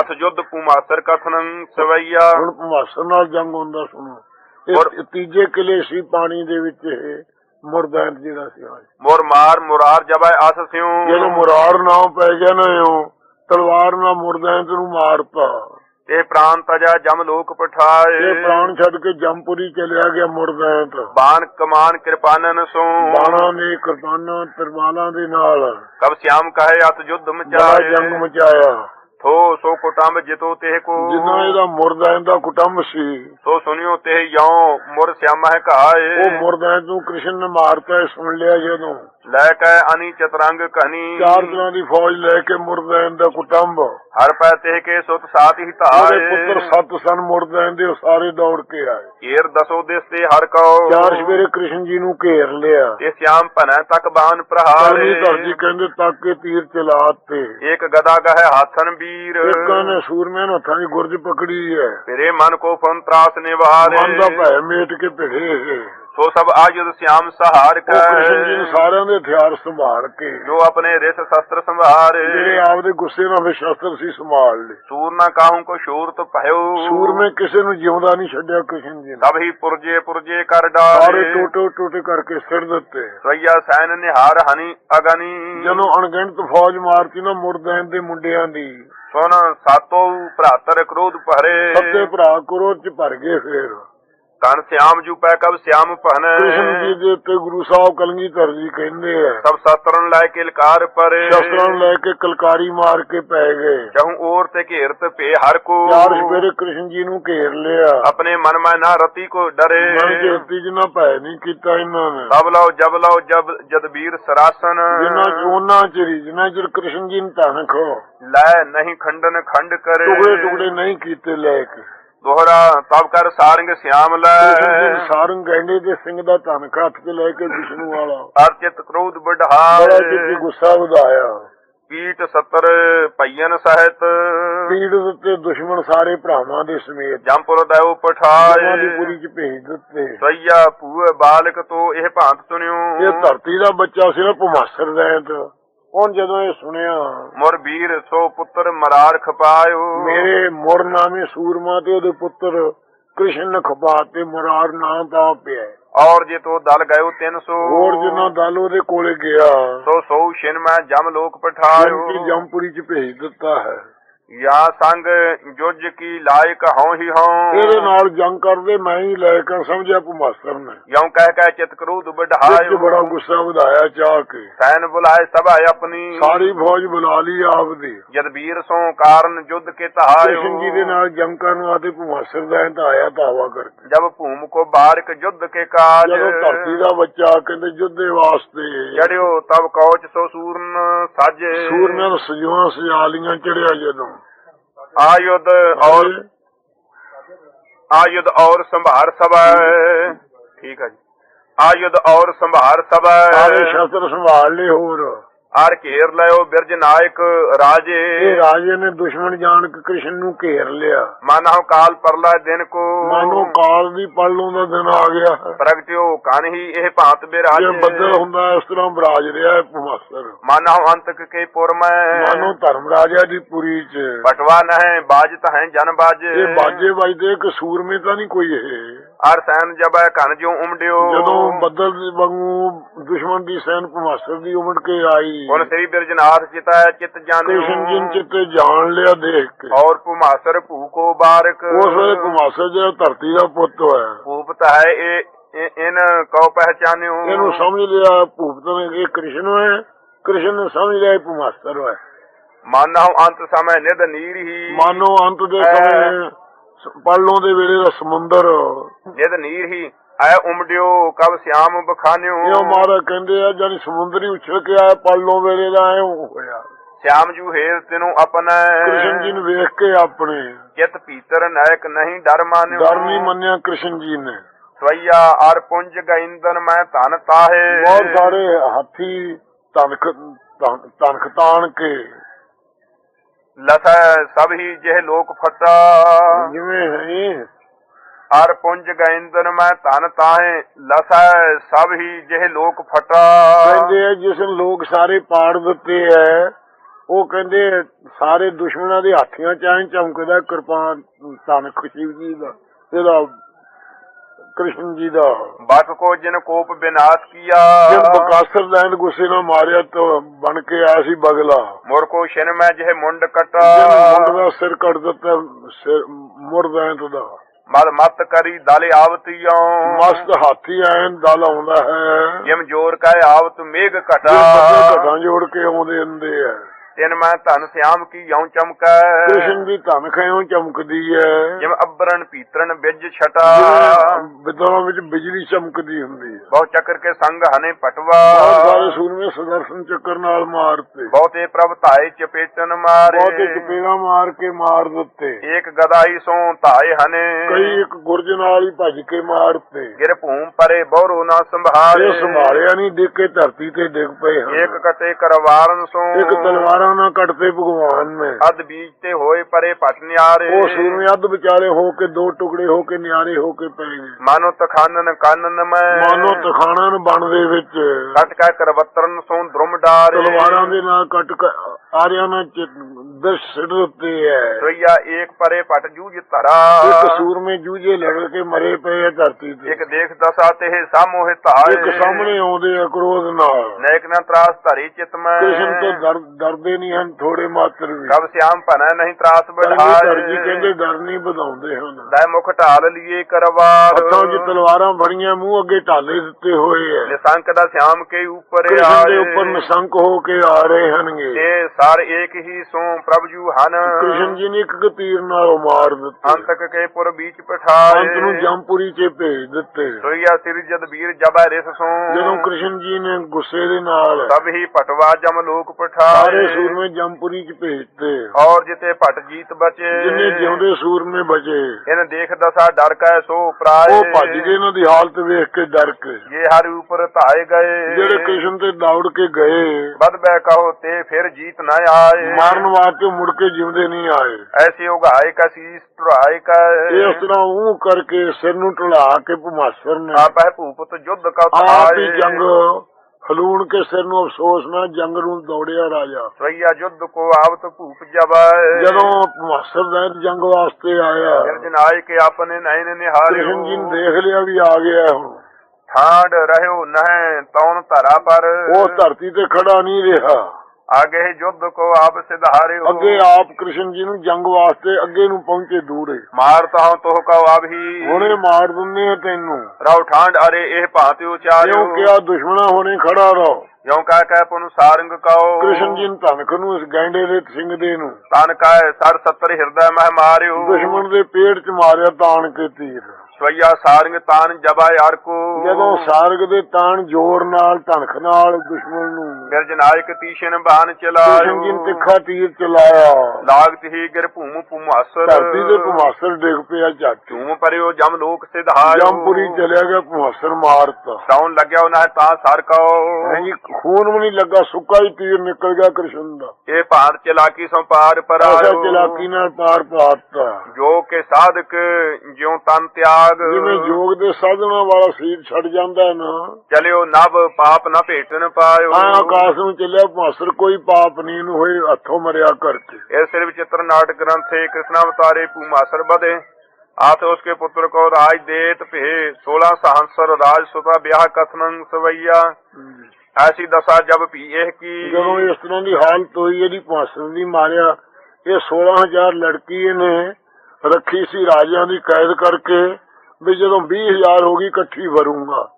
ਅਥ ਜੁਧ ਪੁਮਾਸਰ ਕਥਨੰ ਸਵਈਆ। ਹੁਣ ਭਮਾਸਰ ਨਾਲ ਜੰਗ ਹੁੰਦਾ ਸੁਣੋ। ਔਰ- ਇਹ ਤੀਜੇ ਕਿਲੇ ਸੀ ਪਾਣੀ ਦੇ ਵਿੱਚ ਇਹ ਮੁਰਦਾਨ ਜਿਹੜਾ ਸੀ ਹਾਂ ਮੋਰ ਮਾਰ ਮੁਰਾਰ ਜਬੈ ਅਸ ਸਿਉ। ਜਦੋਂ ਮੁਰਾਰ ਨਾਮ ਪੈ ਗਿਆ ਨਾ ਉਹ ਤਲਵਾਰ ਨਾਲ ਮੁਰਦਾਨ ਨੂੰ ਮਾਰਤਾ ਤੇ ਪ੍ਰਾਨ ਤਜਾ ਜਮ ਲੋਕ ਇਹ ਪਠਾਏ ਪ੍ਰਾਣ ਛੱਡ ਕੇ ਜੰਪੁਰੀ ਚਲਿਆ ਗਿਆ ਮੁਰਦਾਨ ਬਾਨ ਕਮਾਨ ਕਿਰਪਾਨਨ ਸੋ। ਬਾਣਾ ਨੇ ਕਿਰਪਾਨਾਂ ਤਰਵਾਲਾਂ ਦੇ ਨਾਲ ਕਬ ਸਿਆਮ ਕਹੇ ਅਤ ਬੜਾ ਮਚਾਏ। ਜੰਗ ਮਚਾਇਆ। ਥੋ ਸੋ ਕੁਟੰਬ ਜਿਤੋ ਤੇ ਕੋ। ਜਿੰਨਾ ਇਹਦਾ ਮੁਰਦਾਨ ਦਾ ਕੁਟੰਬ ਸੀ। ਸੋ ਸੁਨਿਓ ਤੇ ਯਉ ਮੁਰ ਸਿਆਮਾ ਹੈ ਕਹਾਏ ਉਹ ਮੁਰਦਾਨ ਨੂੰ ਕ੍ਰਿਸ਼ਨ ਨੇ ਮਾਰਤਾ ਸੁਣ ਲਿਆ ਜਦੋਂ ਲੈ ਕੇ ਅਨੀ ਚਤਰੰਗ ਕਹਨੀ। ਚਾਰ ਦਿਨਾਂ ਦੀ ਫੌਜ ਲੈ ਕੇ ਮੁਰਦਾਨ ਦਾ ਕੁਟੰਬ ਹਰ ਪੈ ਤੇ ਕੇ ਸੁਤ ਸਾਥ ਹੀ ਧਾਏ ਪੁੱਤਰ ਸੱਤ ਸਨ ਮੁਰਦਾਨ ਦੇ ਸਾਰੇ ਦੌੜ ਕੇ ਆਏ। ਏਰ ਦਸੋ ਦਿਸ ਤੇ ਹਰ ਕਉ ਚਾਰ ਸਵੇਰੇ ਕ੍ਰਿਸ਼ਨ ਜੀ ਨੂੰ ਘੇਰ ਲਿਆ। ਤੇ ਸਿਆਮ ਭਨੈ ਤੱਕ ਧਰਤੀ ਪ੍ਰਹਾਰੇ। ਕਹਿੰਦੇ ਤੱਕ ਕੇ ਤੀਰ ਚਲਾਤੇ ਇੱਕ ਗਦਾ ਕਹੈ ਹਾਥਨ ਵੀਰ। ਇੱਕਾਂ ਨੇ ਸੂਰਮਿਆਂ ਨੂੰ ਹੱਥਾਂ 'ਚ ਗੁਰਜ ਪਕੜੀ ਹੈ। ਤੇਰੇ ਮਨ ਕੋ ਫਨ ਤਰਾਸ ਨਿਵਾਰੇ। ਮਨ ਦਾ ਭੈ ਮੇਟ ਕੇ ਭਿੜੇ। ਸੋ ਸਭ ਆਯੁਧ ਸਿਆਮ ਸਹਾਰ ਉਹ ਕ੍ਰਿਸ਼ਨ ਜੀ ਨੇ ਕੈ ਸਾਰਿਆਂ ਦੇ ਹਥਿਆਰ ਸੰਭਾਲ ਕੇ। ਜੋ ਆਪਣੇ ਰਿਸ ਸ਼ਸਤਰ ਸੰਭਾਰੇ ਜਿਹੜੇ ਆਪਦੇ ਗੁੱਸੇ ਨਾਲ ਸ਼ਸਤਰ ਸੀ ਸੰਭਾਲ ਲਏ। ਸੂਰ ਨਾ ਕਾਹੂ ਕੋ ਸ਼ੂਰਤ ਭਇਓ। ਸੂਰਮੇ ਕਿਸੇ ਨੂੰ ਜਿਉਂਦਾ ਨਹੀਂ ਛੱਡਿਆ ਕ੍ਰਿਸ਼ਨ ਜੀ ਨੇ। ਸਭ ਹੀ ਪੁਰਜੇ ਪੁਰਜੇ ਕਰ ਸਾਰੇ ਡਾਰੇ ਟੋਟੇ ਟੋਟੇ ਕਰਕੇ ਸਿਰ ਦਿੱਤੇ। ਸਈਆ ਸੈਨ ਨਿਹਾਰ ਹਨੀ ਅਗਨੀ। ਜਦੋਂ ਅਣਗਿਣਤ ਫੌਜ ਮਾਰਤੀ ਨਾ ਮੁਰਦੈਨ ਦੇ ਮੁੰਡਿਆਂ ਦੀ। ਸੁਨ ਸਾਤੋ ਭਰਾਤਰ ਕ੍ਰੋਧ ਭਰੇ। ਸੱਤੇ ਭਰਾ ਕਰੋਧ ਚ ਭਰ ਗਏ ਫੇਰ। ਤਨ ਸਿਆਮ ਜੂ ਪੈ ਕਬ ਸਿਆਮ ਕ੍ਰਿਸ਼ਨ ਪਹਨ ਜੀ ਦੇ ਉੱਤੇ ਗੁਰੂ ਸਾਹਿਬ ਕਲਗੀਧਰ ਜੀ ਕਹਿੰਦੇ ਆ। ਸਭ ਸਤਰਨ ਲੈ ਕੇ ਲਕਾਰ ਪਰੇ ਸ਼ਸਤਰਾਂ ਨੂੰ ਲੈ ਕੇ ਕਲਕਾਰੀ ਮਾਰ ਕੇ ਪੈ ਗਏ। ਚਹੂ ਔਰ ਤੇ ਘੇਰਤ ਪੇ ਹਰ ਕੋ। ਚਾਰ ਸਵੇਰੇ ਕ੍ਰਿਸ਼ਨ ਜੀ ਨੂੰ ਘੇਰ ਲਿਆ। ਆਪਣੇ ਮਨ ਮੈਂ ਨਾ ਰਤੀ ਕੋ ਡਰੇ। ਮਨ ਚੇਤੀ ਜਿਨਾ ਭੈ ਨਹੀਂ ਕੀਤਾ ਇਹਨਾਂ ਨੇ। ਤਬ ਲਓ ਜਬ ਲਓ ਜਬ ਜਦ ਵੀਰ ਸਰਾਸਨ। ਜਿਨ੍ਹਾਂ ਚ ਉਹਨਾਂ ਚ ਰੀ ਜਿਨ੍ਹਾਂ ਚਿਰ ਕ੍ਰਿਸ਼ਨ ਜੀ ਨੇ ਧਨ ਖੋ। ਲੈ ਨਹੀਂ ਖੰਡਨ ਖੰਡ ਕਰੇ। ਟੁਕੜੇ ਟੁਕੜੇ ਨਹੀਂ ਕੀਤੇ ਲੈ ਕੇ। ਦੋਹਰਾ ਤਬ ਕਰ ਸਾਰੰਗ ਸਿਆਮ ਲੈ। ਸਾਰੰਗ ਗੈਂਡੇ ਦੇ ਸਿੰਘ ਦਾ ਧਨ ਹੱਥ ਤੇ ਲੈ ਕੇ ਵਿਸ਼ਨੂੰ ਵਾਲਾ। ਅਰਚਿਤ ਕ੍ਰੋਧ ਬੜਾ ਬਢਾਏ ਜਿੱਤੀ ਗੁੱਸਾ ਵਧਾਇਆ। ਪੀਟ 70 ਭਈਨ ਸਹਿਤ। ਪੀੜ ਉੱਤੇ ਦੁਸ਼ਮਣ ਸਾਰੇ ਭਰਾਵਾਂ ਦੇ ਸਮੇਤ। ਜੰਪੁਰ ਦੀ ਪਠਾਏ। ਪੁਰੀ ਚ ਭੇਜ ਦਿੱਤੇ। ਸਈਆ ਭੂਏ ਬਾਲਕ ਤੋਂ ਇਹ ਭਾਂਤ ਸੁਨਿਓ ਇਹ ਧਰਤੀ ਦਾ ਬੱਚਾ ਸੀ ਨਾ ਭਮਾਸਰ ਰਹਿਤ। ਹੁਣ ਜਦੋਂ ਇਹ ਸੁਣਿਆ ਮੁਰ ਵੀਰ ਸੋ ਪੁੱਤਰ ਮਰਾਰ ਖਪਾਇਓ। ਮੇਰੇ ਮੁਰ ਨਾਮੇ ਸੂਰਮਾ ਤੇ ਉਹਦੇ ਪੁੱਤਰ ਕ੍ਰਿਸ਼ਨ ਖਪਾ ਤੇ ਮੁਰਾਰ ਨਾਂ ਦਾ ਪਿਆ ਔਰ ਜੇ ਤੋ ਦਲ ਗਇਓ 300 ਹੋਰ ਜਿੰਨਾ ਦਲ ਉਹਦੇ ਕੋਲੇ ਗਿਆ ਸੋ ਸੋ ਛਿਨ ਮੈਂ ਜਮ ਲੋਕ ਪਠਾਇਓ। ਜੰਪੁਰੀ ਚ ਭੇਜ ਦਿੱਤਾ ਹੈ। ਯਾ ਸੰਗ ਜੁਜ ਕੀ ਲਾਇਕ ਹਉ ਹੀ ਇਹਦੇ ਹਉ ਨਾਲ ਜੰਗ ਕਰਦੇ ਮੈਂ ਹੀ ਲੈ ਕੇ ਸਮਝਿਆ ਭਮਾਸਰ ਨੇ। ਯਉ ਕਹਿ ਕਹਿ ਚਿਤ ਕਰੂਦ ਬਢਾਇਓ ਬੜਾ ਗੁੱਸਾ ਵਧਾਇਆ ਚਾਹ ਕੇ। ਸੈਨ ਬੁਲਾਏ ਸਭਾ ਆਪਣੀ। ਸਾਰੀ ਫੌਜ ਬੁਲਾ ਲਈ ਆਪਦੀ। ਜਦ ਵੀਰ ਸੋ ਕਾਰਨ ਜੁਧ ਕੇ ਤਹਾਇਓ। ਕ੍ਰਿਸ਼ਨ ਜੀ ਦੇ ਨਾਲ ਜੰਗ ਕਰਨ ਵਾਸਤੇ ਭਮਾਸਰ ਦਾ ਤਾਂ ਆਇਆ ਧਾਵਾ ਕਰਕੇ। ਜਬ ਭੂਮ ਕੋ ਬਾਰਕ ਜੁਧ ਕੇ ਕਾਜ। ਜਦੋਂ ਧਰਤੀ ਦਾ ਬੱਚਾ ਕਹਿੰਦੇ ਯੁੱਧ ਦੇ ਵਾਸਤੇ। ਚੜਿਓ ਤਬ ਕੌਚ ਸੋ ਸੂਰਨ ਸਾਜੇ। ਸੂਰਮਿਆਂ ਨੂੰ ਸਜਵਾ ਸਜਾ ਲੀਆਂ ਚੜਿਆ ਜਦੋਂ। ਆਯੁਧ ਔਰ ਆਯੁਧ ਔਰ ਸੰਭਾਰ ਸਭਾ ਠੀਕ ਹੈ ਜੀ। ਆਯੁਧ ਔਰ ਸੰਭਾਰ ਸਭਾ ਸਾਰੇ ਸ਼ਸਤਰ ਸੰਭਾਲ ਲਏ ਹੋਰ। ਆਰ ਘੇਰ ਲਿਓ ਬਿਰਜ ਨਾਇਕ ਰਾਜੇ। ਇਹ ਰਾਜੇ ਨੇ ਦੁਸ਼ਮਣ ਜਾਣ ਕੇ ਕ੍ਰਿਸ਼ਨ ਨੂੰ ਘੇਰ ਲਿਆ। ਮਾਨਹੁ ਕਾਲ ਪਰਲਾ ਦਿਨ ਕੋ। ਮਾਨੋ ਕਾਲ ਦੀ ਪਲਲੋਂ ਦਾ ਦਿਨ ਆ ਗਿਆ। ਪ੍ਰਗਟਿਓ ਕਾਨਹੀ ਇਹ ਭਾਂਤ ਜੇ ਬਿਰਾਜੇ ਬੱਦਲ ਹੁੰਦਾ ਇਸ ਤਰ੍ਹਾਂ ਬਰਾਜ ਰਿਹਾ ਹੈ ਭਮਾਸਰ ਮਾਨਹੁ ਅੰਤਕ ਕੇ ਪੁਰ ਮੈਂ ਮਾਨੋ ਧਰਮ ਰਾਜਾ ਦੀ ਪੁਰੀ ਚ। ਪਟਵਾ ਨਹਿ ਬਾਜਤ ਹੈ ਜਨ ਬਾਜੇ। ਇਹ ਬਾਜੇ ਵੱਜਦੇ ਕਿ ਸੂਰਮੇ ਤਾਂ ਨਹੀਂ ਕੋਈ ਇਹ। ਅਰ ਸੈਨ ਜਬੈ ਘਨ ਜੋ ਉਮੜਿਓ। ਜਦੋਂ ਬੱਦਲ ਦੇ ਵਾਂਗੂ ਦੁਸ਼ਮਣ ਦੀ ਸੈਨ ਭਮਾਸਰ ਦੀ ਉਮੜ ਕੇ ਆਈ। ਹੁਣ ਸ੍ਰੀ ਬਿਰਜਨਾਥ ਚਿਤਾ ਚਿਤ ਕ੍ਰਿਸ਼ਨ ਜੀ ਨੇ ਜਾਣਿਓ ਚਿੱਤੇ ਜਾਣ ਲਿਆ ਦੇਖ ਕੇ। ਔਰ ਭੁਮਾਸਰ ਭੂਕੋ ਬਾਰਕ। ਉਸ ਵੇਲੇ ਭਮਾਸਰ ਜਿਹੜਾ ਧਰਤੀ ਦਾ ਪੁੱਤ ਹੋਇਆ। ਭੂਪਤ ਹੈ ਇਹ ਇਨ ਕਉ ਪਹਿਚਾਨਿਓ। ਇਹਨੂੰ ਸਮਝ ਲਿਆ ਭੂਪਤ ਨੇ ਇਹ ਕ੍ਰਿਸ਼ਨ ਹੈ ਕ੍ਰਿਸ਼ਨ ਨੇ ਸਮਝ ਲਿਆ ਭਮਾਸਰ ਹੈ ਮਾਨਹੁ ਅੰਤ ਸਮੇਂ ਨਿਧ ਨੀਰ ਹੀ। ਮਾਨੋ ਅੰਤ ਦੇ ਸਮੇਂ ਪਰਲੋਂ ਦੇ ਵੇਲੇ ਦਾ ਸਮੁੰਦਰ। ਨਿਧ ਨੀਰ ਹੀ ਐ ਉਮੜਿਓ ਕਬ ਸਿਆਮ ਬਖਾਨਿਓ। ਇਹ ਮਾਰਾ ਕਹਿੰਦੇ ਆ ਜਾਨੀ ਸਮੁੰਦਰੀ ਉਛਲ ਕੇ ਆਇਆ ਪਰਲੋਂ ਵੇਲੇ ਦਾ ਐ ਹੋਇਆ। ਸਿਆਮ ਜੂ ਹੇਰ ਤੈਨੂੰ ਆਪਣਾ ਕ੍ਰਿਸ਼ਨ ਜੀ ਨੂੰ ਵੇਖ ਕੇ ਆਪਣੇ। ਚਿਤ ਭੀਤਰ ਨਾਇਕ ਨਹੀਂ ਡਰ ਮਾਨਿਓ। ਡਰ ਨਹੀਂ ਮੰਨਿਆ ਕ੍ਰਿਸ਼ਨ ਜੀ ਨੇ। ਸਵਈਆ ਅਰ ਪੁੰਜ ਗਇੰਦਨ ਮੈਂ ਧਨ ਤਾਹੇ। ਬਹੁਤ ਸਾਰੇ ਹਾਥੀ ਤਨਖ ਤਨ- ਤਨਖ ਤਾਣ ਕੇ ਲਥੈ ਸਭ ਹੀ ਜਿਹ ਲੋਕ ਫਟਾ ਜਿਵੇਂ ਹੈ ਅਰ ਪੁੰਜ ਗਇੰਦਨ ਮੈਂ ਧਨ ਤਾਹੇ ਲਥੈ ਸਭ ਹੀ ਜਿਹ ਲੋਕ ਫਟਾ ਕਹਿੰਦੇ ਆ ਜਿਸ ਲੋਕ ਸਾਰੇ ਪਾੜ ਦਿੱਤੇ ਐ ਉਹ ਕਹਿੰਦੇ ਸਾਰੇ ਦੁਸ਼ਮਣਾਂ ਦੇ ਹੱਥੀਆਂ ਚ ਐਂ ਚਮਕਦਾ ਕਿਰਪਾਨ ਤਨਖ ਸ਼ਿਵ ਜੀ ਦਾ ਇਹਦਾ ਕ੍ਰਿਸ਼ਨ ਜੀ ਦਾ। ਬਕ ਕੋ ਜਿਨ ਕੋਪ ਬਿਨਾਸ਼ ਕੀਆ। ਜਦ ਬਕਾਸਰ ਲੈਣ ਗੁੱਸੇ ਨਾਲ ਮਾਰਿਆ ਤਾਂ ਬਣ ਕੇ ਆਇਆ ਸੀ ਬਗਲਾ। ਮੁਰ ਕੋ ਛਿਨ ਮੈਂ ਜਿਹੇ ਮੁੰਡ ਕਟਾ। ਮੁੰਡ ਦਾ ਸਿਰ ਕੱਟ ਦਿੱਤਾ ਸਿਰ ਮੁਰਦੈਂਤ ਦਾ। ਮਦ ਮਤ ਕਰੀ ਦਲੇ ਆਵਤੀਓ। ਮਸਤ ਹਾਥੀ ਐਨ ਦਲ ਆਉਂਦਾ ਹੈ। ਜਿਮ ਜੋਰ ਕੈ ਆਵਤ ਮੇਘ ਘਟਾ। ਘਟਾਂ ਜੋੜ ਕੇ ਆਉਂਦੇ ਹੁੰਦੇ ਆ ਤਿਨ ਮੈਂ ਧਨ ਸਿਆਮ ਕੀ ਯਉ ਚਮਕੈ। ਕ੍ਰਿਸ਼ਨ ਦੀ ਧਨ ਖਿਓ ਚਮਕਦੀ ਹੈ ਜਿਮ ਅਬਰਨ ਪੀਤਰਨ ਬਿਜ ਛਟਾ। ਜਿਵੇਂ ਵਿਦਵਾਨਾਂ ਵਿੱਚ ਬਿਜਲੀ ਚਮਕਦੀ ਹੁੰਦੀ ਹੈ ਬਹੁ ਚੱਕਰ ਕੇ ਸੰਗ ਹਨੇ ਪਟਵਾ। ਬਹੁਤ ਸਾਰੇ ਸੂਰਮੇ ਸੁਦਰਸ਼ਨ ਚੱਕਰ ਨਾਲ ਮਾਰਤੇ। ਬਹੁਤੇ ਪ੍ਰਭ ਧਾਏ ਚਪੇਟਨ ਮਾਰੇ। ਬਹੁਤੇ ਚਪੇੜਾ ਮਾਰ ਕੇ ਮਾਰ ਦਿੱਤੇ। ਏਕ ਗਦਾਈ ਸੋ ਧਾਏ ਹਨੇ। ਕਈ ਇੱਕ ਗੁਰਜ ਨਾਲ ਹੀ ਭੱਜ ਕੇ ਮਾਰਤੇ। ਗਿਰ ਭੂਮ ਪਰੇ ਬਹੁਰੋ ਨਾ ਸੰਭਾਲੇ। ਸੰਭਾਲਿਆ ਨਹੀਂ ਦੇਖ ਕੇ ਧਰਤੀ ਤੇ ਡਿੱਗ ਪਏ ਹਨ। ਏਕ ਕਟੇ ਕਰਵਾਰਨ ਸੋ। ਇੱਕ ਤਲਵਾਰਾਂ ਨਾਲ ਕੱਟਦੇ ਭਗਵਾਨ ਨੇ। ਅਦ ਬੀਜ ਤੇ ਹੋਏ ਪਰੇ ਪਟ ਨਿਆਰੇ। ਉਹ ਸੂਰਮੇ ਅੱਧ ਵਿਚਾਲੇ ਹੋ ਕੇ ਦੋ ਟੁਕੜੇ ਹੋ ਕੇ ਨਿਆਰੇ ਹੋ ਕੇ ਪੈ ਗਏ ਮਾਨੋ ਤਖਾਨਨ ਕਾਨਨ ਮੈਂ। ਮਾਨੋ ਤਖਾਣਾ ਨੂੰ ਬਣ ਦੇ ਵਿੱਚ। ਕਟ ਕੈ ਕਰਵਤਰਨ ਸੋ ਦ੍ਰੁਮ ਡਾਰੇ। ਤਲਵਾਰਾਂ ਦੇ ਨਾਲ ਕੱਟ ਕੇ ਆਰਿਆਂ ਨਾਲ ਦਸ਼ ਸਿਰ ਉੱਤੇ ਹੈ ਰਈਆ ਏਕ ਪਰੇ ਪਟ ਜੂਝ ਧਰਾ। ਇੱਕ ਸੂਰਮੇ ਜੂਝੇ ਲੜ ਕੇ ਮਰੇ ਪਏ ਆ ਧਰਤੀ ਤੇ। ਇੱਕ ਦੇਖ ਦਸਾ ਤੇ ਸਾਮੋਹਿ ਧਾਏ ਇੱਕ ਸਾਹਮਣੇ ਆਉਂਦੇ ਆ ਕ੍ਰੋਧ ਨਾਲ। ਨੈਕ ਨਾ ਤਰਾਸ ਧਰੀ ਚਿਤ ਮੈਂ। ਕ੍ਰਿਸ਼ਨ ਤੋਂ ਡਰ- ਡਰਦੇ ਨਹੀਂ ਹਨ ਥੋੜੇ ਮਾਤਰ ਵੀ। ਕਬ ਸਿਆਮ ਭਨੈ ਨਹੀਂ ਤਰਾਸ ਧਰ ਜੀ ਕਹਿੰਦੇ ਡਰ ਨਹੀਂ ਵਧਾਉਂਦੇ ਹਨ। ਲੈ ਮੁਖ ਢਾਲ ਲਿਏ ਕਰਵਾਰ ਹੱਥਾਂ 'ਚ ਤਲਵਾਰਾਂ ਫੜੀਆਂ ਮੂੰਹ ਅੱਗੇ ਢਾਲੇ ਦਿੱਤੇ ਹੋਏ ਆ ਨਿਸੰਕ ਦਾ ਸਿਆਮ ਕੇ ਉੱਪਰ ਦੇ ਆਏ ਉੱਪਰ ਨਿਸ਼ੰਕ ਹੋ ਕੇ ਆ ਰਹੇ ਹਨਗੇ ਤੇ ਸਾਰ ਏਕ ਹੀ ਸੋ ਪ੍ਰਭ ਜੂ ਹਨ। ਕ੍ਰਿਸ਼ਨ ਜੀ ਨੇ ਇੱਕ ਤੀਰ ਨਾਲ ਮਾਰ ਦਿੱਤੇ। ਅੰਤਕ ਕੇ ਪੁਰ ਵਿੱਚ ਪਠਾਏ। ਅੰਤ ਨੂੰ ਜੰਪੁਰੀ 'ਚ ਭੇਜ ਦਿੱਤੇ। ਸੋਈਆ ਸਿਰ ਜਦ ਵੀਰ ਜਬੈ ਰਿਸ ਸੋ। ਜਦੋਂ ਕ੍ਰਿਸ਼ਨ ਜੀ ਨੇ ਗੁੱਸੇ ਦੇ ਨਾਲ ਤਬ ਹੀ ਪਟਵਾ ਜਮ ਲੋਕ ਸਾਰੇ ਪਠਾਏ ਸੂਰਮੇ ਜੰਪੁਰੀ 'ਚ ਭੇਜਤੇ। ਔਰ ਜਿਤੇ ਭਟ ਜੀਤ ਬਚੇ ਜਿੰਨੇ ਜਿਉਂਦੇ ਸੂਰਮੇ ਬਚੇ। ਇਹਨ ਦੇਖ ਦਸਾ ਡਰ ਕੈ ਸੋ ਪ੍ਰਾਏ ਉਹ ਭੱਜ ਗਏ ਇਹਨਾਂ ਦੀ ਹਾਲਤ ਵੇਖ ਕੇ ਡਰ ਕੇ। ਇਹ ਹਰ ਉਪਰ ਧਾਏ ਗਏ। ਜਿਹੜੇ ਕ੍ਰਿਸ਼ਨ ਤੇ ਦੌੜ ਕੇ ਗਏ। ਬਦ ਬੈ ਕਹੋ ਤੇ ਫਿਰ ਜੀਤ ਨਾ ਆਏ। ਮਾਰਨ ਵਾਸਤੇ ਮੁੜ ਕੇ ਜਿਉਂਦੇ ਨਹੀਂ ਆਏ। ਐਸੀ ਉਗਾਏ ਕਾ ਸੀਸ ਟੁਰਾਏ ਕਾ ਇਹ ਉਸ ਤਰ੍ਹਾਂ ਉਹ ਕਰਕੇ ਸਿਰ ਨੂੰ ਢਲਾ ਕੇ ਭਮਾਸਰ ਨੇ। ਆਪ ਹੈ ਭੂਪਤ ਜੁੱਧ ਕਾ ਆਪ ਹੀ ਜੰਗ ਹਲੂਣ ਕੇ ਸਿਰ ਨੂੰ ਅਫਸੋਸ ਨਾਲ ਜੰਗ ਨੂੰ ਦੌੜਿਆ ਰਾਜਾ। ਸਈਆ ਜੁੱਧ ਕੋ ਆਵਤ ਭੂਪ ਜਬੈ ਜਦੋਂ ਭਮਾਸਰ ਦਾ ਜੰਗ ਵਾਸਤੇ ਆਇਆ ਜਨਾਇ ਕੇ ਆਪਨੇ ਨੈਣ ਨਿਹਾਰੇ ਕ੍ਰਿਸ਼ਨ ਜੀ ਨੇ ਦੇਖ ਲਿਆ ਵੀ ਆ ਗਿਆ ਹੁਣ। ਠਾਂਡ ਰਹਿਓ ਨਹਿ ਤੌਣ ਧਰਾ ਪਰ। ਉਹ ਧਰਤੀ ਤੇ ਖੜਾ ਨਹੀਂ ਰਿਹਾ। ਆਗੇ ਜੁੱਧ ਕੋ ਆਪ ਸਿਧਾਰਿਓ ਅੱਗੇ ਆਪ ਕ੍ਰਿਸ਼ਨ ਜੀ ਨੂੰ ਜੰਗ ਵਾਸਤੇ ਅੱਗੇ ਨੂੰ ਪਹੁੰਚੇ ਦੂਰੇ ਮਾਰ ਤਾਹ ਤੋਹ ਕਾ ਆਭੀ ਹੁਣੇ ਮਾਰ ਦਿੰਦੇ ਆ ਤੈਨੂੰ। ਰਉ ਠਾਂਡ ਅਰੇ ਇਹ ਭਾਂति ਉਚਾਰਿਓ। ਕਿਉਂ ਕਿਹਾ ਦੁਸ਼ਮਣਾ ਹੁਣੇ ਖੜਾ ਰਹੋ। ਯੋਂ ਕਹਿ ਕਹਿ ਪੁਨ ਸਾਰੰਗ ਕਾਓ। ਕ੍ਰਿਸ਼ਨ ਜੀ ਨੇ ਧਨਖ ਨੂੰ ਇਸ ਗੈਂਡੇ ਦੇ ਸਿੰਘ ਦੇ ਨੂੰ। ਤਨ ਕਾਇ ਸਰ 70 ਹਿਰਦੈ ਮਹਿ ਮਾਰਿਓ। ਦੁਸ਼ਮਣ ਦੇ ਪੇਟ 'ਚ ਮਾਰਿਆ ਤਾਣ ਕੇ ਤੀਰ। ਸਵਈਆ ਸਾਰੰਗ ਤਾਨ ਜਬਾ ਯਾਰ ਕੋ। ਜਦੋਂ ਸਾਰਗ ਦੇ ਤਾਣ ਜ਼ੋਰ ਨਾਲ ਧਨਖ ਨਾਲ ਦੁਸ਼ਮਣ ਨੂੰ ਮਿਰਜ ਨਾਇਕ ਤੀਸ਼ਨ ਬਾਣ ਨੇ ਚਲਾਇਓ ਤਿੱਖਾ ਤੀਰ ਚਲਾਇਆ। ਲਾਗਤ ਹੀ ਗਿਰ ਭੂਮ ਭੂਮਾਸਰ। ਧਰਤੀ ਦੇ ਭਮਾਸਰ ਡਿੱਗ ਪਿਆ ਝੱਟ। ਧੂਮ ਪਰਿਓ ਜਮ ਲੋਕ ਸਿਧਾਰਿਓ ਜੰਪੁਰੀ ਚਲਿਆ ਗਿਆ ਭਮਾਸਰ ਮਾਰਤਾ। ਸੌਣ ਲੱਗਿਆ ਉਹਨਾਂ ਤਾਂ ਸਰ ਕਓ ਹਾਂਜੀ ਖੂਨ ਵੀ ਨਹੀਂ ਲੱਗਾ ਸੁੱਕਾ ਹੀ ਤੀਰ ਨਿਕਲ ਗਿਆ ਕ੍ਰਿਸ਼ਨ ਦਾ। ਇਹ ਭਾਰ ਚਲਾਕੀ ਸੋ ਪਾਰ ਪਰ ਐਸਾ ਆਇਓ ਚਲਾਕੀ ਨਾਲ ਪਾਰ ਪਾਤਾ ਜੋ ਕੇ ਸਾਧਕ ਜਿਉ ਤਨ ਤਿਆਗ ਜਿਵੇਂ ਯੋਗ ਦੇ ਸਾਧਨਾ ਵਾਲਾ ਸਰੀਰ ਛੱਡ ਜਾਂਦਾ ਹੈ ਨਾ। ਚਲਿਓ ਨਭ ਪਾਪ ਨਾ ਭੇਟਨ ਪਾਇਓ। ਆ ਆਕਾਸ਼ ਨੂੰ ਚੱਲਿਆ ਭਾਸਰ ਕੋਈ ਪਾਪ ਨਹੀਂ ਨੂੰ ਹੋਏ ਹੱਥੋਂ ਮਰਿਆ ਕਰਕੇ। ਇਹ ਸਿਰ ਵਿਚਿਤ੍ਰ ਨਾਟਕ ਗ੍ਰੰਥ ਹੈ ਕ੍ਰਿਸ਼ਨ ਅਵਤਾਰੇ ਭੂਮਾਸਰ ਬਦੇ ਆਤ ਉਸਕੇ ਪੁੱਤਰ ਕੋ ਰਾਜ ਦੇਤ ਭੇ 16 ਸਹੰਸਰ ਰਾਜ ਸੁਤਾ ਵਿਆਹ ਕਥਨੰ ਸਵਈਆ। ਐਸੀ ਦਸ਼ਾ ਜਬ ਪੀ ਇਹ ਕੀ। ਜਦੋਂ ਇਸ ਤਰ੍ਹਾਂ ਦੀ ਹਾਲਤ ਹੋਈ ਇਹਦੀ ਭਾਸਰ ਦੀ ਮਾਰਿਆ ਇਹ 16000 ਲੜਕੀ ਇਹਨੇ ਰੱਖੀ ਸੀ ਰਾਜਿਆਂ ਦੀ ਕੈਦ ਕਰਕੇ। ਵੀ ਜਦੋਂ 20000 ਹੋ ਗਈ, ਇਕੱਠੀ ਵਰੂੰਗਾ।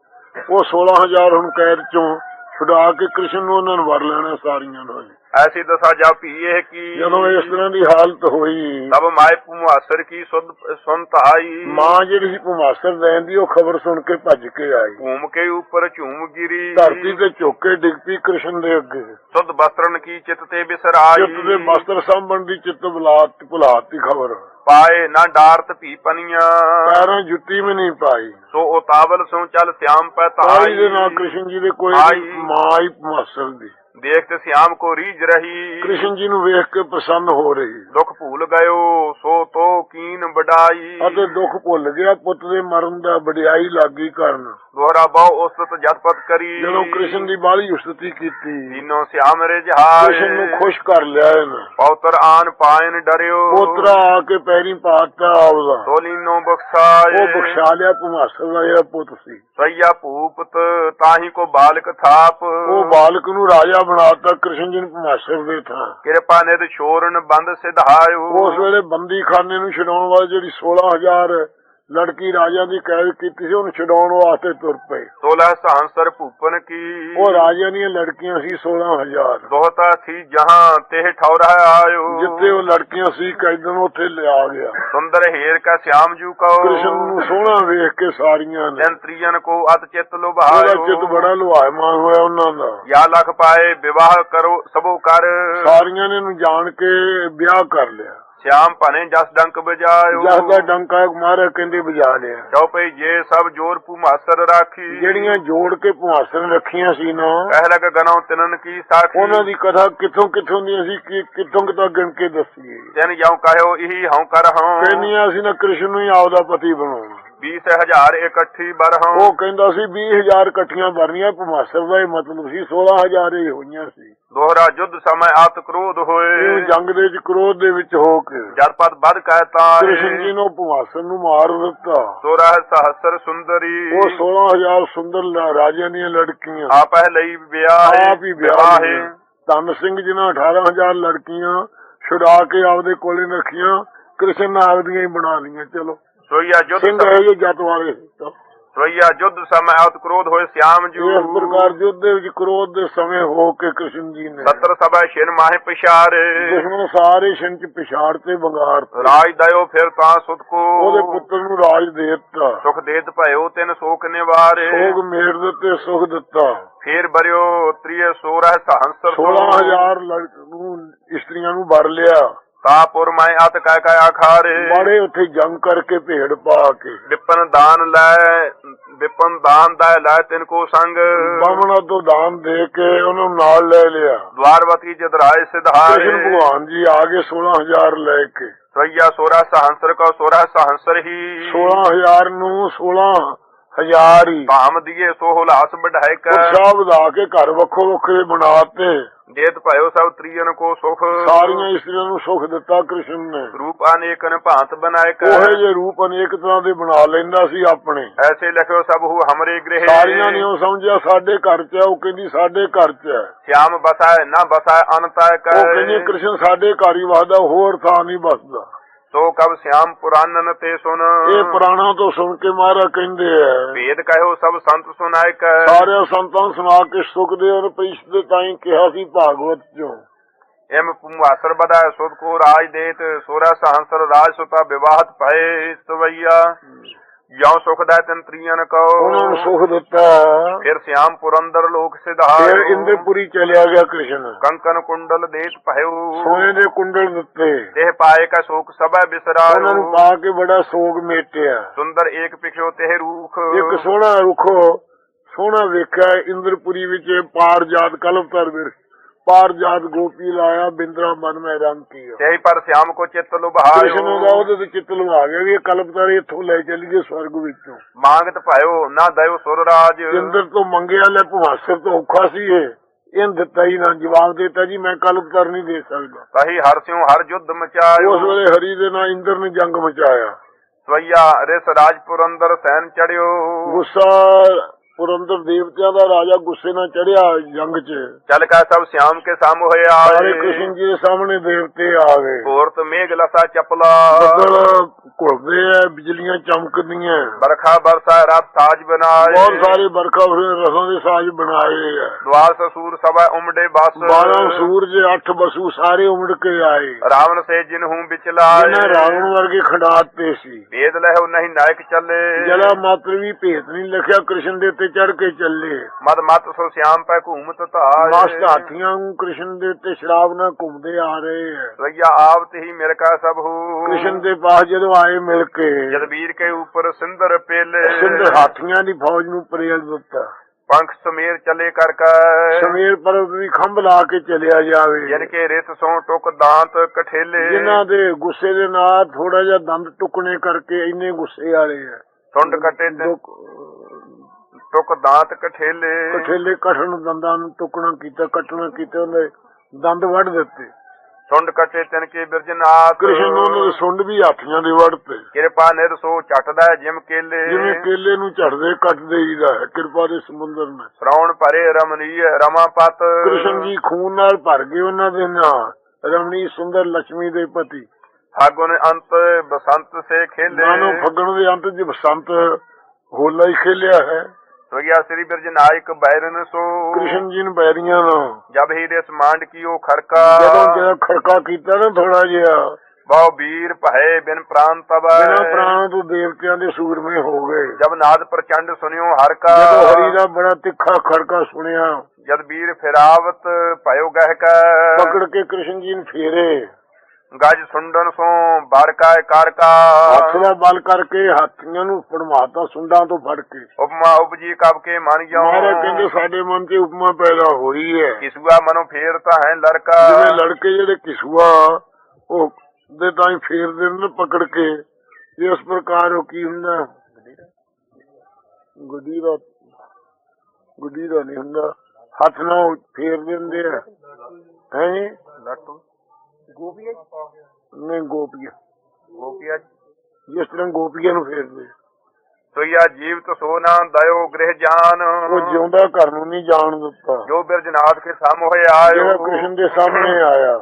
ਉਹ 16000 ਹੁਣ ਕੈਦ ਚੋਂ ਛੁਡਾ ਕੇ ਕ੍ਰਿਸ਼ਨ ਨੂੰ ਉਹਨਾਂ ਨੂੰ ਵਰ ਲੈਣਾ, ਸਾਰੀਆਂ ਨੂੰ ਐਸੀ ਦਸ਼ਾ ਪੀ ਇਹ ਕੀ ਜਦੋਂ ਇਸ ਤਰ੍ਹਾਂ ਦੀ ਹਾਲਤ ਹੋਈ ਤਬ ਮਾਇ ਭੂਮਾਸਰ ਕੀ ਸੁਧ ਸੁਨਤ ਆਈ ਮਾਂ ਜਿਹੜੀ ਸੀ ਭਮਾਸਰ ਰਹਿੰਦੀ ਉਹ ਖਬਰ ਸੁਣ ਕੇ ਭੱਜ ਕੇ ਆਈ ਭੂਮ ਕੇ ਉੱਪਰ ਝੂਮ ਗਿਰੀ ਧਰਤੀ ਤੇ ਝੋਕੇ ਡਿੱਗ ਪਈ ਕ੍ਰਿਸ਼ਨ ਦੇ ਅੱਗੇ ਸੁਧ ਬਸਤਰਨ ਕੀ ਚਿਤ ਤੇ ਬਿਸਰਾਈ ਚਿੱਤ ਦੇ ਬਸਤਰ ਸਾਂਭਣ ਦੀ ਚਿੱਤ ਬੁਲਾਤ ਭੁਲਾਤੀ ਖਬਰ ਪਾਏ ਨਾ ਡਾਰਤ ਭੀ ਪਨੀਆਂ ਪੈਰਾਂ ਜੁੱਤੀ ਵੀ ਨਹੀਂ ਪਾਈ ਸੋ ਉਤਾਵਲ ਸੋ ਚਲ ਸਿਆਮ ਪੈ ਤਾਈ ਦੇ ਨਾਲ ਤਾਈ ਕ੍ਰਿਸ਼ਨ ਜੀ ਦੇ ਕੋਈ ਆਈ। ਮਾਂ ਹੀ ਭਮਾਸਰ ਦੀ ਦੇਖ ਤੇ ਸਿਆਮ ਕੋ ਰੀਝ ਰਹੀ। ਕ੍ਰਿਸ਼ਨ ਜੀ ਨੂੰ ਵੇਖ ਕੇ ਪ੍ਰਸੰਨ ਹੋ ਰਹੀ। ਦੁੱਖ ਭੂਲ ਗਇਓ ਸੋ ਤੋ ਕੀਨ ਵਡਾਈ। ਅਤੇ ਦੁੱਖ ਭੁੱਲ ਗਿਆ ਪੁੱਤ ਦੇ ਮਰਨ ਦਾ ਵਡਿਆਈ ਲੱਗੀ ਕਰਨ। ਦੋਹਰਾ ਬਹੁ ਉਸਤ ਜਤਪਤ ਕਰੀ। ਜਦੋਂ ਕ੍ਰਿਸ਼ਨ ਦੀ ਬਾਲੀ ਉਸਤਤੀ ਕੀਤੀ ਦੀਨੋ ਸਿਆਮ ਰੇ ਜਹਾਏ। ਕ੍ਰਿਸ਼ਨ ਨੂੰ ਖੁਸ਼ ਕਰ ਲਿਆ ਇਹਨੇ। ਪੌਤਰ ਆਨ ਪਾਇਨ ਡਰਿਓ। ਪੋਤਰਾ ਆ ਕੇ ਪੈਰੀ ਪਾਤਾ ਆਪਦਾ। ਤੋਲੀਨੋ ਬਖਸ਼ਾਏ। ਉਹ ਬਖਸ਼ਾ ਲਿਆ ਭਮਾਸਰ ਦਾ ਜਿਹੜਾ ਪੁੱਤ ਸੀ। ਸਈਆ ਭੂਪਤ ਤਾਹੀ ਕੋ ਬਾਲਕ ਥਾਪ। ਉਹ ਬਾਲਕ ਨੂੰ ਰਾਜਾ ਬਣਾਤਾ ਕ੍ਰਿਸ਼ਨ ਜੀ ਨੂੰ ਭਮਾਸਰ ਦੇ ਥਾਂ। ਕਿਰਪਾ ਨਿਧ ਛੋਰਨ ਬੰਦ ਸਿਧਾਇਓ। ਉਸ ਵੇਲੇ ਬੰਦੀ ਖਾਨੇ ਨੂੰ ਛਡਾਉਣ ਵਾਲੀ ਜਿਹੜੀ 16000 ਲੜਕੀ ਰਾਜਾ ਦੀ ਕੈਦ ਕੀਤੀ ਸੀ ਉਹਨੂੰ ਛਡਾਉਣ ਵਾਸਤੇ ਤੁਰ ਪਏ। 16 ਸਹੰਸਰ ਭੂਪਨ ਕੀ? ਉਹ ਰਾਜਾ ਦੀਆਂ ਲੜਕੀਆਂ ਸੀ 16000 ਦੋਹਤਾ ਥੀ ਜਹਾਂ ਤੇ ਠੌਰਾ ਆਇਓ। ਜਿੱਥੇ ਉਹ ਲੜਕੀਆਂ ਸੀ ਕੈਦਨ ਉੱਥੇ ਲਿਆ ਗਿਆ। ਸੁੰਦਰ ਹੀਰ ਕਾ ਸਿਆਮ ਜੂ ਕਉ ਕ੍ਰਿਸ਼ਨ ਨੂੰ ਸੋਹਣਾ ਵੇਖ ਕੇ ਸਾਰੀਆਂ ਨੇ। ਜੰਤਰੀਆਂ ਕੋ ਅਤ ਚਿਤ ਉਹਦਾ ਲੁਭਾਇਓ ਚਿੱਤ ਬੜਾ ਲੁਹਾਇਮਾਨ ਹੋਇਆ ਉਹਨਾਂ ਦਾ। ਯਾ ਲਖ ਪਾਏ ਵਿਵਾਹ ਕਰੋ ਸਭੋ ਕਰ। ਸਾਰੀਆਂ ਨੇ ਇਹਨੂੰ ਜਾਣ ਕੇ ਵਿਆਹ ਕਰ ਲਿਆ। ਸਿਆਮ ਭਨੇ ਜਸ ਡੰਕ ਬਜਾਇਓ ਜਸ ਦਾ ਡੰਕਾ ਮਾਰਿਆ ਕਹਿੰਦੇ ਵਜਾ ਲਿਆ। ਚਉਪਈ ਜੇ ਸਭ ਜੋਰ ਭੂਮਾਸਰ ਰਾਖੀ। ਜਿਹੜੀਆਂ ਜੋੜ ਕੇ ਭੁਆਸਨ ਰੱਖੀਆਂ ਸੀ ਨਾ ਕਹਿ ਲਗ ਗਨਉ ਤਿਨਨ ਕੀ ਸਾਖੀ। ਉਹਨਾਂ ਦੀ ਕਥਾ ਕਿੱਥੋਂ ਕਿੱਥੋਂ ਦੀ ਅਸੀਂ ਕਿ- ਕਿੱਥੋਂ ਕਿੱਥੋਂ ਗਿਣ ਕੇ ਦੱਸੀਏ। ਤਿਨ ਜਾਉ ਕਹਿਓ ਇਹੀ ਹਉ ਕਰ ਹਉ। ਕਹਿੰਦੀਆਂ ਅਸੀਂ ਨਾ ਕ੍ਰਿਸ਼ਨ ਨੂੰ ਹੀ ਆਪਦਾ ਪਤੀ ਬਣਾਉਣਾ। 20000 ਇਕੱਠੀ ਬਰਹਉ ਉਹ ਕਹਿੰਦਾ ਸੀ 20000 ਇਕੱਠੀਆਂ ਭਰਨੀਆਂ ਭਮਾਸਰ ਦਾ ਇਹ ਮਤਲਬ ਸੀ 16000 ਹੀ ਹੋਈਆਂ ਸੀ। ਦੋਹਰਾ ਜੁੱਧ ਸਮੇਂ ਆਤ ਕ੍ਰੋਧ ਇਹ ਹੋਏ ਜੰਗ ਦੇ ਵਿੱਚ ਕ੍ਰੋਧ ਦੇ ਵਿੱਚ ਹੋ ਕੇ। ਜਦ ਪਦ ਬਦ ਕਹਿ ਕ੍ਰਿਸ਼ਨ ਜੀ ਨੂੰ ਭਮਾਸਰ ਨੂੰ ਮਾਰ ਦਿੱਤਾ। ਸੋਰਾ ਸਹਸਰ ਸੁੰਦਰੀ। ਉਹ 16000 ਸੁੰਦਰ ਰਾਜਿਆਂ ਦੀਆਂ ਲੜਕੀਆਂ। ਆਪਹਿ ਲਈ ਵਿਆਹ ਆਪ ਹੀ ਵਿਆਹ ਹੋਏ। ਧੰਨ ਸਿੰਘ ਜੀ ਨੇ 18000 ਲੜਕੀਆਂ ਛੁਡਾ ਕੇ ਆਪਦੇ ਕੋਲੇ ਰੱਖੀਆਂ। ਕ੍ਰਿਸ਼ਨ ਨਾਲ ਦੀਆਂ ਹੀ ਬਣਾ ਲਈਆਂ ਚਲੋ। ਸੋਈਆ ਜੁੱਧ ਸਿੰਘ ਹੈ ਜੋ ਜੱਟ ਵਾਲੇ। ਸੀ। ਸੋਈਆ ਜੁੱਧ ਸਮੇਂ ਆਤ ਕ੍ਰੋਧ ਹੋਏ ਸਿਆਮ ਜੂ। ਇਸ ਪ੍ਰਕਾਰ ਯੁੱਧ ਦੇ ਵਿੱਚ ਕ੍ਰੋਧ ਦੇ ਸਮੇਂ ਹੋ ਕੇ ਕ੍ਰਿਸ਼ਨ ਜੀ ਨੇ। ਸਤਰ ਸਭਾ ਛਿਨ ਮਾਹੇ ਪਿਛਾਰੇ। ਦੁਸ਼ਮਣ ਸਾਰੇ ਛਿੰਨ ਚ ਪਿਛਾੜ ਤੇ ਬੰਗਾਰ। ਰਾਜ ਦਇਓ ਫਿਰ ਤਾਂ ਸੁਤ ਕੋ। ਉਹਦੇ ਪੁੱਤਰ ਨੂੰ ਰਾਜ ਦੇ ਦਿੱਤਾ। ਸੁਖ ਦੇਤ ਭਇਓ ਤਿਨ ਸੋਖ ਨਿਵਾਰੇ। ਸੋਗ ਮੇਰ ਦਿੱਤੇ ਸੁਖ ਦਿੱਤਾ। ਫੇਰ ਬਰਿਓ ਤ੍ਰਿਏ ਸੋਰਹ ਸਹੰਸਰ 16000 ਲੜਕ ਨੂੰ ਇਸਤਰੀਆਂ ਨੂੰ ਭਰ ਲਿਆ। ਤਾਪੁਰ ਮੈਂ ਅਤ ਕਹਿ ਕਹਿ ਆਖਾਰੇ। ਮਾੜੇ ਉੱਥੇ ਜੰਗ ਕਰਕੇ ਭੇੜ ਪਾ ਕੇ। ਵਿਪਨ ਦਾਨ ਲੈ ਵਿਪਨ ਦਾਨ ਦਾ ਲੈ ਤਿਨ ਕੋ ਸੰਗ। ਬਾਮਣਾ ਤੋਂ ਦਾਨ ਦੇ ਕੇ ਉਹਨੂੰ ਨਾਲ ਲੈ ਲਿਆ। ਦਵਾਰਵਤੀ ਜਦ ਰਾਏ ਸਿਧਾਰੇ। ਕ੍ਰਿਸ਼ਨ ਭਗਵਾਨ ਜੀ ਆ ਗਏ 16000 ਲੈ ਕੇ। ਸਈਆ ਸੋਰਾ ਸਹੰਸਰ ਕੋ ਸੋਰਾ ਸਹੰਸਰ ਹੀ। 16000 ਨੂੰ 16000 ਹਜ਼ਾਰੀ। ਭਾਮ ਦੀਏ ਸੋ ਹੁਲਾਸ ਬਢਾਇਕ ਪੁਰਸ਼ਾ ਵਧਾ ਕੇ ਘਰ ਵੱਖੋ ਵੱਖਰੇ ਬਣਾਤੇ। ਦੇਤ ਭਇਓ ਸਭ ਤ੍ਰੀਜਨ ਕੋ ਸੁਖ। ਸਾਰੀਆਂ ਇਸਤਰੀਆਂ ਨੂੰ ਸੁਖ ਦਿੱਤਾ ਕ੍ਰਿਸ਼ਨ ਨੇ। ਰੂਪ ਅਨੇਕ ਨ ਭਾਂਤ ਬਣਾਏ ਕਰ। ਉਹ ਜੇ ਰੂਪ ਅਨੇਕ ਤਰ੍ਹਾਂ ਦੇ ਬਣਾ ਲੈਂਦਾ ਸੀ ਆਪਣੇ। ਐਸੇ ਲਿਖਿਓ ਸਭ ਹੂ ਹਮਰੇ ਗ੍ਰਹਿ। ਸਾਰੀਆਂ ਨੇ ਸਮਝਿਆ ਸਾਡੇ ਘਰ ਚ ਉਹ ਕਹਿੰਦੀ ਸਾਡੇ ਘਰ ਚ ਹੈ ਸ਼ਾਮ ਬਸਾ ਨਾ ਬਸਾ ਅਨਤਾ ਕਰ। ਉਹ ਕਹਿੰਦੀ ਕ੍ਰਿਸ਼ਨ ਸਾਡੇ ਘਰ ਹੀ ਵਸਦਾ ਹੋਰ ਥਾਂ ਨਹੀਂ ਵਸਦਾ। ਸੋ ਕਬ ਸਿਆਮ ਪੁਰਾਨਨ ਤੇ ਸੁਣ ਇਹ ਪੁਰਾਣਾ ਤੋਂ ਸੁਣ ਕੇ ਮਹਾਰਾ ਕਹਿੰਦੇ ਆ। ਭੇਦ ਕਹਿਓ ਸਭ ਸੰਤ ਸੁਨਾਇਕ। ਕੈ ਸਾਰੇ ਸੰਤਾਂ ਸੁਣਾ ਕੇ ਸੁਖਦੇਵ ਰਪੀਸ਼ ਦੇ ਤਾਈਂ ਕਿਹਾ ਸੀ ਭਾਗਵਤ ਚੋਂ। ਐਮ ਪੁਮਾਸਰ ਬਦਾ ਸੁਧ ਕੋ ਰਾਜ ਦੇਤ ਸੋਰਾ ਸਹੰਸਰ ਰਾਜ ਸੁਤਾ ਵਿਵਾਹਤ ਭਏ ਸਵਈਆ ਜਾਂ ਸੁਖ ਦਾ ਤਿੰਨ ਤਰੀਆਂ ਨ ਕਹੋ ਸੁਖ ਦਿੱਤਾ। ਫਿਰ ਸਿਆਮ ਪੁਰੰਦਰ ਲੋਕ ਸਿਧਾਰ ਫਿਰ ਇੰਦਰਪੁਰੀ ਚਲਿਆ ਗਿਆ ਕ੍ਰਿਸ਼ਨ। ਕੰਕਨ ਕੁੰਡਲ ਦੇਤ ਭਇਓ। ਸੋਨੇ ਦੇ ਕੁੰਡਲ ਦਿੱਤੇ। ਤੇ ਪਾਏ ਕਾ ਸ਼ੋਕ ਸਭਾ ਬਿਸਰਾ ਉਹਨਾਂ ਨੂੰ ਪਾ ਕੇ ਬੜਾ ਸੋਗ ਮੇਟਿਆ। ਸੁੰਦਰ ਏਕ ਪਿਖਿਓ ਤੇ ਰੂਖ। ਇੱਕ ਸੋਹਣਾ ਰੁਖੋ ਸੋਹਣਾ ਵੇਖਿਆ। ਇੰਦਰਪੁਰੀ ਵਿੱਚ ਪਾਰ ਜਾਤ ਕਲਮ ਤਰ ਪਾਰ ਜਾਤ ਗੋਪੀ ਲਾਇਆ ਬਿੰਦਰਾ ਮਨ ਮੈਂ ਰੰਗ ਕੀਆ ਤੇਈ ਪਰ ਸਿਆਮ ਕੋ ਚਿੱਤ ਲੁਭਾਇਓ। ਕ੍ਰਿਸ਼ਨ ਦਾ ਉਹਦੇ ਚਿੱਤ ਲੁਭਾ ਗਿਆ ਵੀ ਇਹ ਕਲਪਤਾਰੇ ਇੱਥੋਂ ਲੈ ਚਲੀਏ ਸਵਰਗ ਵਿੱਚੋਂ। ਮੰਗਤ ਭਾਇਓ ਨਾ ਦਇਓ ਸੁਰ ਰਾਜ। ਜਿੰਦਰ ਤੋਂ ਮੰਗਿਆ ਲੈ ਭਵਾਸਰ ਤੋਂ ਔਖਾ ਸੀ ਇਹ। ਇਹਨ ਦਿੱਤਾ ਹੀ ਨਾ ਜਵਾਬ ਦਿੱਤਾ ਜੀ ਮੈਂ ਕਲਪ ਤਰ ਨਹੀਂ ਦੇ ਸਕਦਾ। ਸਹੀ ਹਰ ਸਿਉ ਹਰ ਜੁੱਧ ਮਚਾਇਓ। ਉਸ ਵੇਲੇ ਹਰੀ ਦੇ ਨਾਲ ਇੰਦਰ ਨੇ ਜੰਗ ਮਚਾਇਆ। ਸਵਈਆ ਰਿਸ ਰਾਜਪੁਰ ਅੰਦਰ ਸੈਨ ਚੜਿਓ। ਗੁੱਸਾ ਪੁਰੰਦਰ ਦੇਵਤਿਆਂ ਦਾ ਰਾਜਾ ਗੁੱਸੇ ਨਾਲ ਚੜਿਆ ਜੰਗ 'ਚ। ਚਲ ਕਾ ਸਭ ਸ਼ਾਮ ਕੇ ਸਾਮ ਹੋਇਆ ਸਾਰੇ ਕ੍ਰਿਸ਼ਨ ਜੀ ਦੇ ਸਾਹਮਣੇ ਦੇਵਤੇ ਆ ਗਏ। ਕੋਰਤ ਮੇਘ ਲਸਾ ਚਪਲਾ। ਬੱਦਲ ਘੁਲਦੇ ਆ ਬਿਜਲੀਆਂ ਚਮਕਦੀਆਂ। ਬਰਖਾ ਬਰਸਾ ਰਤ ਤਾਜ ਬਣਾਏ। ਬਹੁਤ ਸਾਰੇ ਬਰਖਾ ਰਸਾਂ ਦੇ ਸਾਜ ਬਣਾਏ ਆ। ਦਵਾਰ ਸਸੂਰ ਸਭਾ ਉਮੜੇ ਬਸ। 12 ਸੂਰਜ 8 ਬਸੂ ਸਾਰੇ ਉਮੜ ਕੇ ਆਏ। ਰਾਵਣ ਸੇ ਜਿਨ ਹੂੰ ਵਿਚਲਾਏ। ਇਹਨਾਂ ਰਾਵਣ ਵਰਗੇ ਖੰਡਾਤੇ ਸੀ। ਵੇਦ ਲਹਿਓ ਨਹੀਂ ਨਾਇਕ ਚੱਲੇ। ਜਲਾ ਮਾਤਰ ਵੀ ਭੇਤ ਨਹੀਂ ਲਿਖਿਆ ਕ੍ਰਿਸ਼ਨ ਦੇ ਉੱਤੇ ਚੜ ਕੇ ਚੱਲੇ। ਮਦ ਮਤ ਸੋ ਸ਼ਿਆਮ ਪੈ ਘੂਮਤ ਮਸਤ ਧਾਏ ਹਾਥੀਆਂ ਨੂੰ ਕ੍ਰਿਸ਼ਨ ਦੇ ਉੱਤੇ ਸ਼ਰਾਬ ਨਾਲ ਘੁੰਮਦੇ ਆ ਰਹੇ ਆ ਸਵਈਆ ਆਵਤ ਹੀ ਮਿਲ ਕਾ ਸਭ ਹੂ। ਕ੍ਰਿਸ਼ਨ ਦੇ ਪਾਸ ਜਦੋਂ ਆਏ ਮਿਲ ਕੇ ਜਦ ਵੀਰ ਕੇ ਉੱਪਰ ਸਿੰਦਰ ਪੇਲੇ। ਸਿੰਧ ਹਾਥੀਆਂ ਦੀ ਫੌਜ ਨੂੰ ਪ੍ਰੇਲ ਦਿੱਤਾ ਪੰਖ ਸਮੇਰ ਚਲੇ ਕਰ ਕਰ ਸਮੇਰ ਪਰਬਤ ਵੀ ਖੰਭ ਲਾ ਕੇ ਚਲਿਆ ਜਾਵੇ। ਜਨ ਕੇ ਰਿਤ ਸੋ ਟੁਕ ਦਾੰਤ ਕਠੇਲੇ। ਜਿਨ੍ਹਾਂ ਦੇ ਗੁੱਸੇ ਦੇ ਨਾਲ ਥੋੜਾ ਜਿਹਾ ਦੰਦ ਟੁਕਣੇ ਕਰਕੇ ਇੰਨੇ ਗੁੱਸੇ ਵਾਲੇ ਆ ਸੁੰਡ ਕੱਟੇ ਤੇ ਟੁਕ ਦਾਤ ਕਠੇਲੇ। ਕਠੇਲੇ ਕਠਣ ਦੰਦਾਂ ਨੂੰ ਟੁਕਣਾ ਕੀਤਾ ਕੱਟਣਾ ਕੀਤਾ ਉਹਨੇ ਦੰਦ ਵੱਢ ਦਿੱਤੇ। ਸੁੰਡ ਕੱਟੇ ਤਿੰਨ ਕੇ ਬਿਰਜਨਾਥ। ਕ੍ਰਿਸ਼ਨ ਨੂੰ ਸੁੰਡ ਵੀ ਹੱਥੀਆਂ ਦੇ ਵੱਢ ਤੇ ਕਿਰਪਾ ਨਿਰਸੋ ਛੱਟਦਾ ਜਿਮ ਕੇਲੇ। ਜਿਵੇਂ ਕੇਲੇ ਨੂੰ ਝੜਦੇ ਕੱਟਦੇ ਹੀਦਾ ਹੈ ਕਿਰਪਾ ਦੇ ਸਮੁੰਦਰ ਨੇ। ਸ਼ਰਾਉਣ ਭਰੇ ਰਮਣੀਏ ਰਮਾਪਤ ਕ੍ਰਿਸ਼ਨ ਜੀ ਖੂਨ ਨਾਲ ਭਰ ਗਏ ਉਹਨਾਂ ਦੇ ਨਾਂ ਰਮਣੀ ਸੁੰਦਰ ਲక్ష్ਮੀ ਦੇ ਪਤੀ। ਫਾਗੁਨ ਅੰਤ ਬਸੰਤ ਸੇ ਖੇਲੇ। ਨੂੰ ਫਗਣ ਦੇ ਅੰਤ ਜੀ ਬਸੰਤ ਹੋਲਾ ਹੀ ਖੇਲਿਆ ਹੈ। ਸੋਇਆ ਸ੍ਰੀ ਬਿਰਜਨਾਇਕ ਬੈਰਨ ਸੋ। ਕ੍ਰਿਸ਼ਨ ਜੀ ਨੇ ਬੈਰੀਆਂ ਨਾਲ ਜਬ ਹੀ ਦੇ ਸਮਾਂਡ ਕੀਓ ਖੜਕਾ। ਜਦੋਂ ਜਿਹੜਾ ਖੜਕਾ ਕੀਤਾ ਨਾ ਥੋੜਾ ਜਿਹਾ। ਬਹੁ ਵੀਰ ਭਏ ਬਿਨ ਪ੍ਰਾਨ ਤਬ ਬਿਨਾਂ ਪ੍ਰਾਣ ਤੋਂ ਦੇਵਤਿਆਂ ਦੇ ਸੂਰਮੇ ਹੋ ਗਏ। ਜਬ ਨਾਦ ਪ੍ਰਚੰਡ ਸੁਨਿਓ ਹਰ ਕਾ। ਜਦੋਂ ਹਰੀ ਦਾ ਬੜਾ ਤਿੱਖਾ ਖੜਕਾ ਸੁਣਿਆ। ਜਦ ਵੀਰ ਫਿਰਾਵਤ ਭਇਓ ਗਹਿ ਕਾ। ਪਕੜ ਕੇ ਕ੍ਰਿਸ਼ਨ ਜੀ ਨੂੰ ਫੇਰੇ। ਗਜ ਸੁੰਡਨ ਸੋ ਬਾਰਕਾ ਕਰ ਕਾ। ਹੱਥ ਦਾ ਬਲ ਕਰਕੇ ਹਾਥੀਆਂ ਨੂੰ ਫੜਮਾਤਾ ਸੁੰਡਾਂ ਤੋਂ ਫੜ ਕੇ। ਉਪਮਾ ਉਪਜੀ ਕਬ ਕੇ ਮਨ ਜਾਉ। ਮਹਾਰਾਜ ਕਹਿੰਦੇ ਸਾਡੇ ਮਨ 'ਚ ਉਪਮਾ ਪੈਦਾ ਹੋਈ ਹੈ। ਕਿਸੂਆ ਮਨੋ ਫੇਰਤਾ ਹੈ ਲੜਕਾ। ਜਿਵੇਂ ਲੜਕੇ ਜਿਹੜੇ ਕਿਸੂਆ ਉਹ ਦੇ ਤਾਂ ਹੀ ਫੇਰਦੇ ਨੇ ਪਕੜ ਕੇ। ਇਸ ਪ੍ਰਕਾਰ ਉਹ ਕੀ ਹੁੰਦਾ? ਗੁੱਡੀ ਦਾ ਗੁੱਡੀ ਦਾ ਨਹੀਂ ਹੁੰਦਾ। ਹੱਥ ਨਾਲ ਫੇਰ ਦਿੰਦੇ ਆ। ਹੈ? ਲੱਟੂ ਗੋਪੀਆ ਨਹੀਂ ਗੋਪੀਆਂ। ਗੋਪੀਆ ਜਿਸ ਤਰ੍ਹਾਂ ਗੋਪੀਆਂ ਨੂੰ ਫੇਰਦੇ। ਸੋਇਆ ਜੀਵਤ ਸੋ ਨਾ ਦਇਓ ਗ੍ਰਹਿ ਜਾਨ। ਉਹ ਜਿਉਂਦਾ ਘਰ ਨੂੰ ਨਹੀਂ ਜਾਣ ਦਿੱਤਾ। ਜੋ ਬਿਰਜਨਾਥ ਕੇ ਜਿਹੜਾ ਆਇਓ। ਕ੍ਰਿਸ਼ਨ ਦੇ ਸਾਹਮਣੇ ਆਇਆ।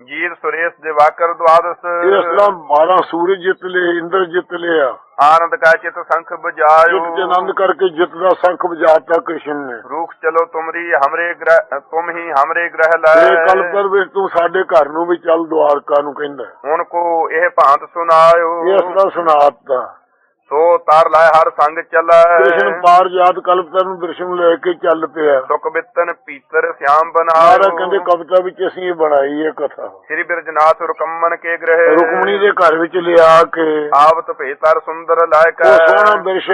ਜੀਰ ਸੁਰੇਸ਼ ਦਿਵਾਕਰ ਦਵਾਦਸ ਇਸ ਤਰ੍ਹਾਂ 12 ਸੂਰਜ ਜਿੱਤ ਲਏ ਇੰਦਰ ਜਿੱਤ ਲਿਆ ਆਨੰਦ ਕਾ ਚਿਤ ਸੰਖ ਬਜਾਇਓ ਜਿੱਤ ਆਨੰਦ ਕਰਕੇ ਜਿੱਤ ਦਾ ਸੰਖ ਵਜਾਤਾ ਕ੍ਰਿਸ਼ਨ ਨੇ। ਰੂਖ ਚਲੋ ਤੁਮਰੀ ਹਮਰੇ ਗ੍ਰਹ ਤੁਮ ਹੀ ਹਮਰੇ ਗ੍ਰਹ ਇਹ ਲੈ ਕਲਪਰ ਵਿੱਚ ਤੂੰ ਸਾਡੇ ਘਰ ਨੂੰ ਵੀ ਚੱਲ ਦਵਾਰਕਾ ਨੂੰ ਕਹਿੰਦਾ। ਹੁਣ ਕੋ ਇਹ ਭਾਂਤ ਸੁਨਾਇਓ ਇਸ ਤਰ੍ਹਾਂ ਸੁਣਾਤਾ ਸੋ ਤਾਰ ਲਾਇ ਹਰ ਸੰਗ ਚੱਲੈ। ਕ੍ਰਿਸ਼ਨ ਪਾਰ ਜਾਤ ਕਲਪਤਰ ਨੂੰ ਦਰਸ਼ਨ ਲੈ ਕੇ ਚੱਲ ਪਿਆ। ਸੁਖ ਬਿੱਤਨ ਪੀਤਰ ਸਿਆਮ ਬਨਾਇਓ ਕਹਿੰਦੇ ਕਵਿਤਾ ਵਿੱਚ ਅਸੀਂ ਇਹ ਬਣਾਈ ਹੈ ਕਥਾ। ਸ੍ਰੀ ਬਿਰਜਨਾਥ ਰੁਕਮਨ ਕੇ ਗ੍ਰਹਿ। ਰੁਕਮਣੀ ਦੇ ਘਰ ਵਿੱਚ ਲਿਆ ਕੇ ਆਵਤ ਭੇਤਰ ਸੁੰਦਰ ਲਾਇਕ ਸੋਹਣਾ ਬਿਰਸ਼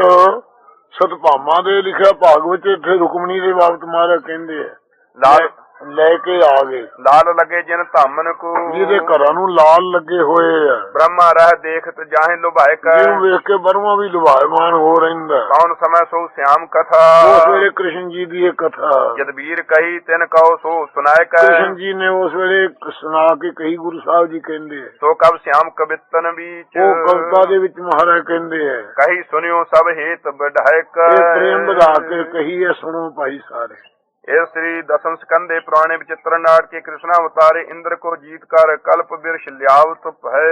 ਸਤਭਾਮਾ ਦੇ ਲਿਖਿਆ ਭਾਗਵਤ ਇੱਥੇ ਰੁਕਮਣੀ ਦੇ ਬਾਬਤ ਮਹਾਰਾਜ ਕਹਿੰਦੇ ਆ। ਲੈ ਕੇ ਆ ਗਏ। ਲਾਲ ਲਗੇ ਜਿਨ ਧਾਮਨ ਕੋ। ਜਿਹਦੇ ਘਰਾਂ ਨੂੰ ਲਾਲ ਲੱਗੇ ਹੋਏ ਆ। ਬ੍ਰਹਮਾ ਰਹਿ ਦੇਖਤ ਜਾਹੇ ਲੁਭਾਇਕ ਜਿਹਨੂੰ ਵੇਖ ਕੇ ਬਰਮਾ ਵੀ ਲੁਭਾਇਮਾਨ ਹੋ ਰਹਿੰਦਾ। ਕੌਣ ਸਮੈ ਸੋ ਸਿਆਮ ਕਥਾ। ਉਸ ਵੇਲੇ ਕ੍ਰਿਸ਼ਨ ਜੀ ਦੀ ਇਹ ਕਥਾ। ਜਦ ਵੀਰ ਕਹੀ ਤਿਨ ਕਹੋ ਸੋ ਸੁਨਾਇਕ ਕ੍ਰਿਸ਼ਨ ਜੀ ਨੇ ਉਸ ਵੇਲੇ ਸੁਣਾ ਕੇ ਕਹੀ ਗੁਰੂ ਸਾਹਿਬ ਜੀ ਕਹਿੰਦੇ ਸੋ ਕਬ ਸਿਆਮ ਕਬਿਤਨ ਵਿੱਚ। ਉਹ ਕਵਿਤਾ ਦੇ ਵਿੱਚ ਮਹਾਰਾਜ ਕਹਿੰਦੇ ਆ। ਕਹੀ ਸੁਨਿਓ ਸਭ ਹੇਤ ਬਢਾਇਕ ਇਹ ਪ੍ਰੇਮ ਵਧਾ ਕੇ ਕਹੀ ਹੈ ਸੁਣੋ ਭਾਈ ਸਾਰੇ। ਇਹ ਸ੍ਰੀ ਦਸਮ ਸਕੰਦੇ ਪੁਰਾਣੇ ਵਿਚਿਤ੍ਰ ਨਾਟ ਕੇ ਕ੍ਰਿਸ਼ਨਾ ਅਵਤਾਰੇ ਇੰਦਰ ਕੋ ਜੀਤ ਕਰ ਕਲਪ ਬਿਰਸ਼ ਲਿਆਵਤ ਭੈ